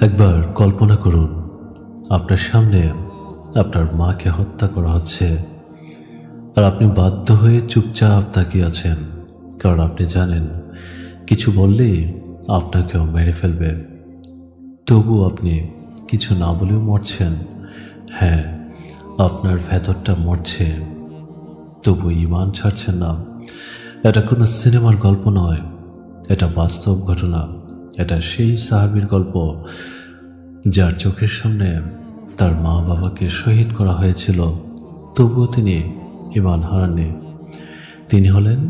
একবার কল্পনা করুন, আপনার সামনে আপনার মাকে হত্যা করা হচ্ছে আর আপনি বাধ্য হয়ে চুপচাপ তাকিয়ে আছেন, কারণ আপনি জানেন কিছু বললেই আপনাকেও মেরে ফেলবে। তবু আপনি কিছু না বলেও মরছেন। হ্যাঁ আপনার ভেতরটা মরছে। তবু ইমান ছাড়ছেন না। এটা কোনো সিনেমার গল্প নয়, এটা বাস্তব ঘটনা। এটা সেই সাহাবির গল্প যার চোখের সামনে তার মা বাবাকে শহীদ করা হয়েছিল। তবুও তিনি ইমান হারাননি। তিনি হলেন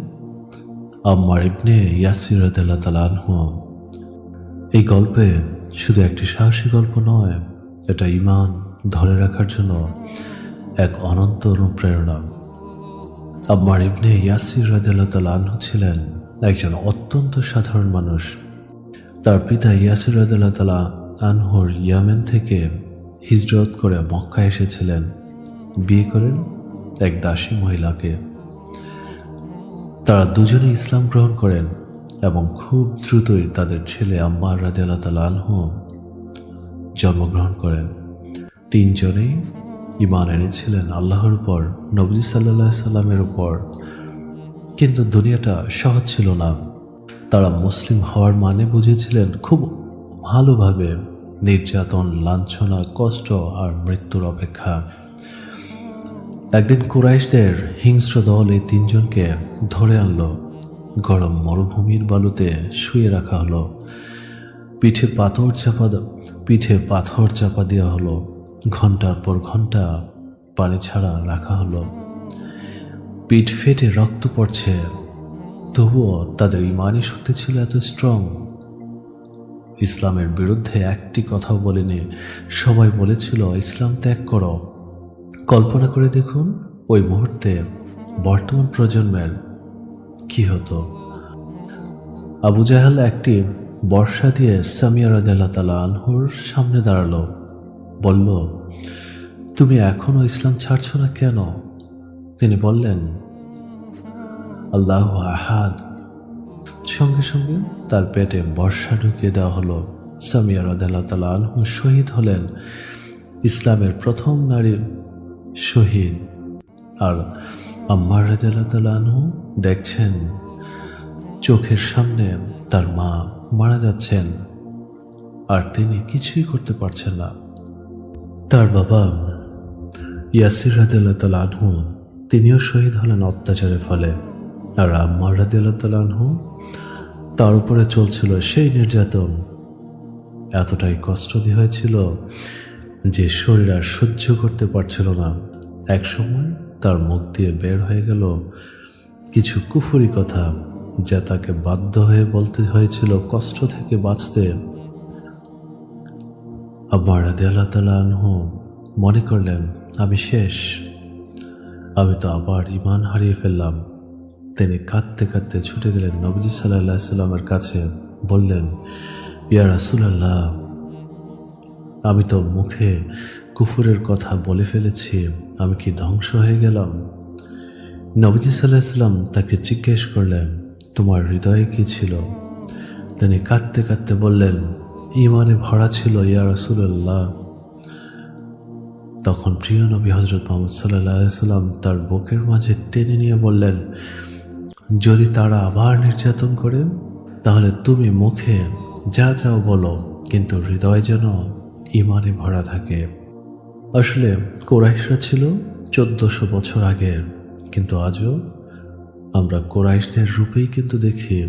আম্মার ইবনে ইয়াসির রাদিয়াল্লাহু তাআলা আনহু। এই গল্পে শুধু একটি সাহসী গল্প নয়, এটা ইমান ধরে রাখার জন্য এক অনন্ত অনুপ্রেরণা। আম্মার ইবনে ইয়াসির রাদিয়াল্লাহু তাআলা আনহু ছিলেন একজন অত্যন্ত সাধারণ মানুষ। তার পিতা ইয়াসির তাআলা আনহুর ইয়ামেন থেকে হিজরত করে মক্কা এসেছিলেন। বিয়ে করেন এক দাসী মহিলাকে। তারা দুজনে ইসলাম গ্রহণ করেন এবং খুব দ্রুতই তাদের ছেলে আম্মার রাদিয়াল্লাহু তাআলা আনহু জন্মগ্রহণ করেন। তিনজনেই ইমান এনেছিলেন আল্লাহর উপর নবী সাল্লাহ সাল্লামের উপর। কিন্তু দুনিয়াটা সহজ ছিল না। তারা মুসলিম হওয়ার মানে বুঝেছিলেন খুব ভালোভাবে নির্যাতন, লাঞ্ছনা, কষ্ট আর মৃত্যুর অপেক্ষা। একদিন কুরাইশদের হিংস্র দল এই তিনজনকে ধরে আনলো। গরম মরুভূমির বালুতে শুয়ে রাখা হলো। পিঠে পাথর চাপা পিঠে পাথর চাপা দেওয়া হলো। ঘণ্টার পর ঘণ্টা পানি ছাড়া রাখা হলো। পিঠ ফেটে রক্ত পড়ছে। তবুও তাদের ইমানি শক্তি ছিল এত স্ট্রং ইসলামের বিরুদ্ধে একটি কথাও বলেনি। সবাই বলেছিল, ইসলাম ত্যাগ করো। কল্পনা করে দেখুন, ওই মুহূর্তে বর্তমান প্রজন্মের কি হতো। আবু জাহাল একটি বর্ষা দিয়ে সামিয়া রাদিয়াল্লাহু তালা আনহুর সামনে দাঁড়াল। বলল, তুমি এখনও ইসলাম ছাড়ছো না কেন? তিনি বললেন আল্লাহ আহাদ। সঙ্গে সঙ্গে তার পেটে বর্ষা ঢুকিয়ে দেওয়া হলো। সামিয়া রাদিয়াল্লাহু তাআলা আনহু শহীদ হলেন ইসলামের প্রথম নারী শহীদ। আর আম্মার রাদিয়াল্লাহু তাআলা আনহু দেখছেন চোখের সামনে তার মা মারা যাচ্ছেন। আর তিনি কিছুই করতে পারছেন না। তার বাবা ইয়াসির আনহু তিনিও শহীদ হলেন অত্যাচারের ফলে। আর আম্মার রাদিয়াল্লাহু তার উপরে চলছিল সেই নির্যাতন। এতটাই কষ্ট দিয়ে হয়েছিল যে শরীর আর সহ্য করতে পারছিল না। এক সময় তার মুখ দিয়ে বের হয়ে গেল কিছু কুফুরি কথা যা তাকে বাধ্য হয়ে বলতে হয়েছিল কষ্ট থেকে বাঁচতে। আবার রাদি আল্লাহ তালা আনহু মনে করলেন, আমি শেষ। আমি তো আবার ইমান হারিয়ে ফেললাম। তিনি কাঁদতে কাঁদতে ছুটে গেলেন নবজি সাল্লাহ সাল্লামের কাছে, বললেন, ইয়া রাসুলাল্লাহ, আমি তো মুখে কুফুরের কথা বলে ফেলেছি, আমি কি ধ্বংস হয়ে গেলাম? নবজি সাল্লাহ সাল্লাম তাকে জিজ্ঞেস করলেন, তোমার হৃদয়ে কি ছিল? তিনি কাঁদতে কাঁদতে বললেন, ইমানে ভরা ছিল, ইয়া রাসুলাল্লাহ। তখন প্রিয় নবী হজরত মোহাম্মদ সাল্লাহ সাল্লাম তার বুকের মাঝে টেনে নিয়ে বললেন যদি তারা আবার নির্যাতন করে, তাহলে তুমি মুখে যা চাও বলো, কিন্তু হৃদয় যেন ইমানে ভরা থাকে। আসলে কোরাইশরা ছিল চোদ্দশো বছর আগের কিন্তু আজও আমরা কোরাইশদের রূপেই কিন্তু দেখি।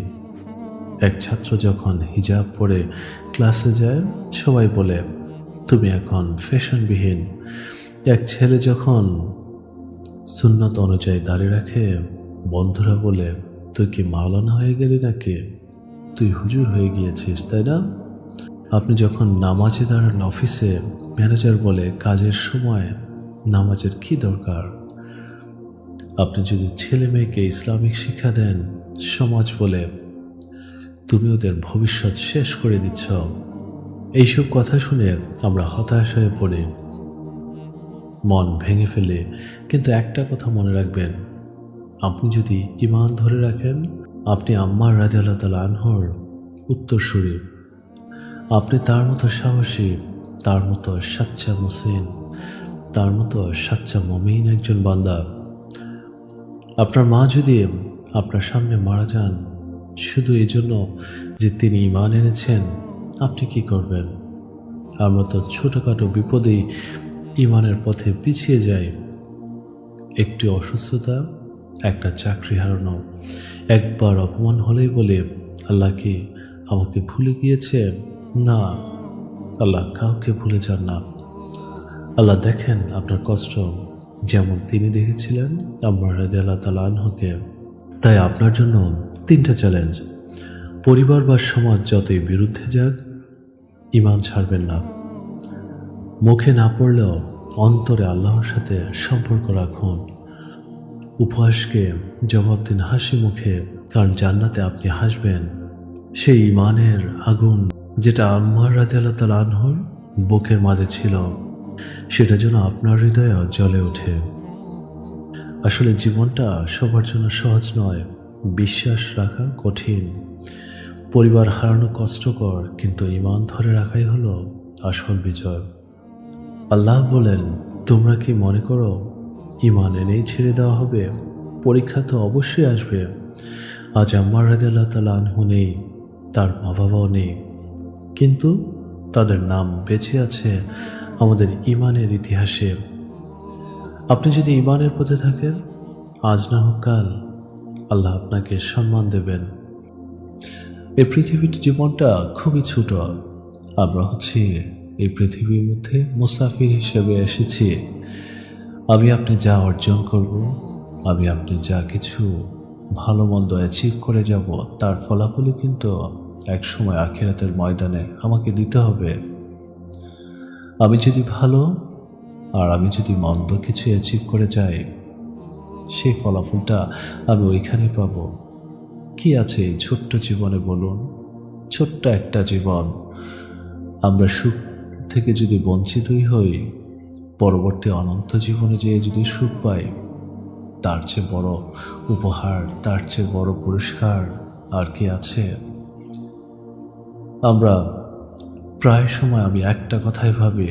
এক ছাত্র যখন হিজাব পরে ক্লাসে যায়, সবাই বলে, তুমি এখন ফ্যাশনবিহীন। এক ছেলে যখন সুন্নত অনুযায়ী দাঁড়িয়ে রাখে বন্ধুরা বলে, তুই কি মাওলানা হয়ে গেলি নাকি? তুই হুজুর হয়ে গিয়েছিস, তাই না? আপনি যখন নামাজে দাঁড়ান অফিসে, ম্যানেজার বলে, কাজের সময় নামাজের কি দরকার? আপনি যদি ছেলে মেয়েকে ইসলামিক শিক্ষা দেন, সমাজ বলে, তুমি ওদের ভবিষ্যৎ শেষ করে দিচ্ছ। এইসব কথা শুনে আমরা হতাশ হয়ে পড়ি। মন ভেঙে ফেলে। কিন্তু একটা কথা মনে রাখবেন আপনি যদি ইমান ধরে রাখেন, আপনি আম্মার রাজি আল্লাহ তালা আনহর উত্তরসূরি। আপনি তার মতো সাহসী, তার মতো সাচ্চা মুসিন তার মতো সাচ্চা মমিন একজন বান্দা। আপনার মা যদি আপনার সামনে মারা যান, শুধু এই জন্য যে তিনি ইমান এনেছেন, আপনি কি করবেন? আমরা তো ছোটোখাটো বিপদেই ইমানের পথে পিছিয়ে যাই। একটি অসুস্থতা একটা চাকরি হারানো। একবার অপমান হলেই বলে, আল্লাহ কি আমাকে ভুলে গিয়েছে? না, আল্লাহ কাউকে ভুলে যান না। আল্লাহ দেখেন আপনার কষ্ট। যেমন তিনি দেখেছিলেন আমার রাজা আল্লাহ তালা আনহকে। তাই আপনার জন্য তিনটা চ্যালেঞ্জ পরিবার বা সমাজ যতই বিরুদ্ধে যাক ইমান ছাড়বেন না। মুখে না পড়লেও অন্তরে আল্লাহর সাথে সম্পর্ক রাখুন। উপহাসকে জবাব দিন হাসি মুখে, কারণ জান্নাতে আপনি হাসবেন। সেই ইমানের আগুন যেটা আম্মার রাতে আল্লাহ তালা আনহর বুকের মাঝে ছিল, সেটা যেন আপনার হৃদয়ে জ্বলে ওঠে। আসলে জীবনটা সবার জন্য সহজ নয়, বিশ্বাস রাখা কঠিন। পরিবার হারানো কষ্টকর, কিন্তু ইমান ধরে রাখাই হলো আসল বিজয়। আল্লাহ বলেন, তোমরা কি মনে করো ইমান এনেই ছেড়ে দেওয়া হবে। পরীক্ষা তো অবশ্যই আসবে। আজ আম্মার রাজি আল্লাহ তালা আনহু নেই, তার মা বাবাও নেই। কিন্তু তাদের নাম বেঁচে আছে আমাদের ইমানের ইতিহাসে। আপনি যদি ইমানের পথে থাকেন, আজ না হোক কাল আল্লাহ আপনাকে সম্মান দেবেন। এই পৃথিবীর জীবনটা খুবই ছোট। আমরা হচ্ছি এই পৃথিবীর মধ্যে মুসাফির হিসেবে এসেছি। আমি আপনি যা অর্জন করব, আমি আপনি যা কিছু ভালো মন্দ অ্যাচিভ করে যাব, তার ফলাফলই কিন্তু এক সময় আখিরাতের ময়দানে আমাকে দিতে হবে। আমি যদি ভালো আর আমি যদি মন্দ কিছু অ্যাচিভ করে যাই, সেই ফলাফলটা আমি ওইখানে পাব। কি আছে এই ছোট্ট জীবনে বলুন? ছোট্ট একটা জীবন। আমরা সুখ থেকে যদি বঞ্চিতই হই পরবর্তী অনন্ত জীবনে যেয়ে যদি সুখ পাই তার চেয়ে বড় উপহার, তার চেয়ে বড় পুরস্কার আর কি আছে? আমরা প্রায় সময় আমি একটা কথাই ভাবি,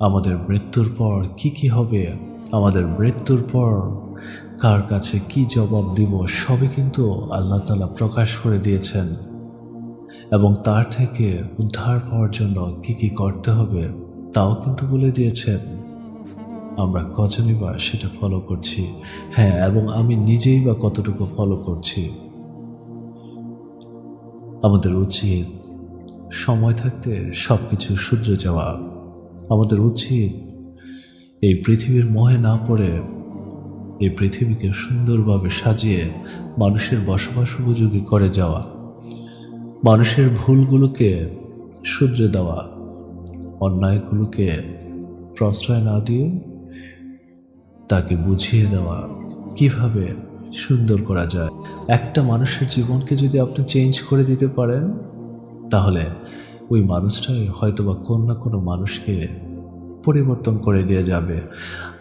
আমাদের মৃত্যুর পর কি কি হবে? আমাদের মৃত্যুর পর কার কাছে কি জবাব দিব? সবই কিন্তু আল্লাহ তালা প্রকাশ করে দিয়েছেন। এবং তার থেকে উদ্ধার পাওয়ার জন্য কি কি করতে হবে? তাও কিন্তু বলে দিয়েছেন, আমরা কজনই বা সেটা ফলো করছি। হ্যাঁ এবং আমি নিজেই বা কতটুকু ফলো করছি? আমাদের উচিত সময় থাকতে সব কিছু শুধরে যাওয়া। আমাদের উচিত এই পৃথিবীর মোহে না পড়ে এই পৃথিবীকে সুন্দরভাবে সাজিয়ে মানুষের বসবাস উপযোগী করে যাওয়া। মানুষের ভুলগুলোকে শুধরে দেওয়া। অন্যায়গুলোকে প্রশ্রয় না দিয়ে তাকে বুঝিয়ে দেওয়া কীভাবে সুন্দর করা যায়? একটা মানুষের জীবনকে যদি আপনি চেঞ্জ করে দিতে পারেন, তাহলে ওই মানুষটাই হয়তোবা কোন না কোনো মানুষকে পরিবর্তন করে দিয়ে যাবে।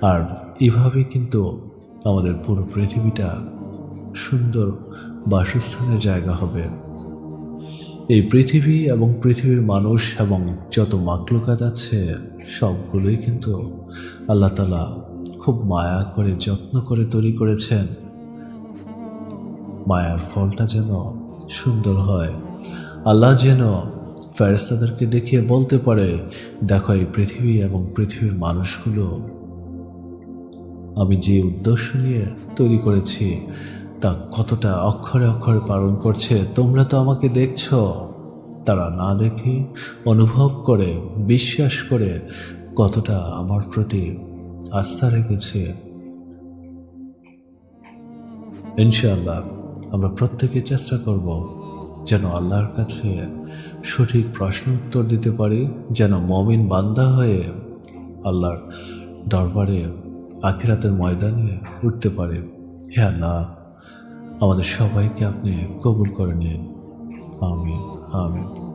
আর এভাবে কিন্তু আমাদের পুরো পৃথিবীটা সুন্দর বাসস্থানের জায়গা হবে। এই পৃথিবী এবং পৃথিবীর মানুষ এবং যত মাকলুকাত আছে, সবগুলোই কিন্তু আল্লাহ তালা খুব মায়া করে, যত্ন করে তৈরি করেছেন। মায়ার ফলটা যেন সুন্দর হয়। আল্লাহ যেন ফেরেস্তাদেরকে দেখিয়ে বলতে পারে, দেখো এই পৃথিবী এবং পৃথিবীর মানুষগুলো, আমি যে উদ্দেশ্য নিয়ে তৈরি করেছি তা কতটা অক্ষরে অক্ষরে পালন করছে, তোমরা তো আমাকে দেখছ। তারা না দেখে অনুভব করে, বিশ্বাস করে কতটা আমার প্রতি আস্থা রেখেছে। ইনশাআল্লাহ, আমরা প্রত্যেকে চেষ্টা করব যেন আল্লাহর কাছে সঠিক প্রশ্ন উত্তর দিতে পারি, যেন মমিন বান্দা হয়ে আল্লাহর দরবারে, আখিরাতের ময়দানে উঠতে পারে। হ্যাঁ আল্লাহ আমাদের সবাইকে আপনি কবুল করে নিন। আমি আমিন।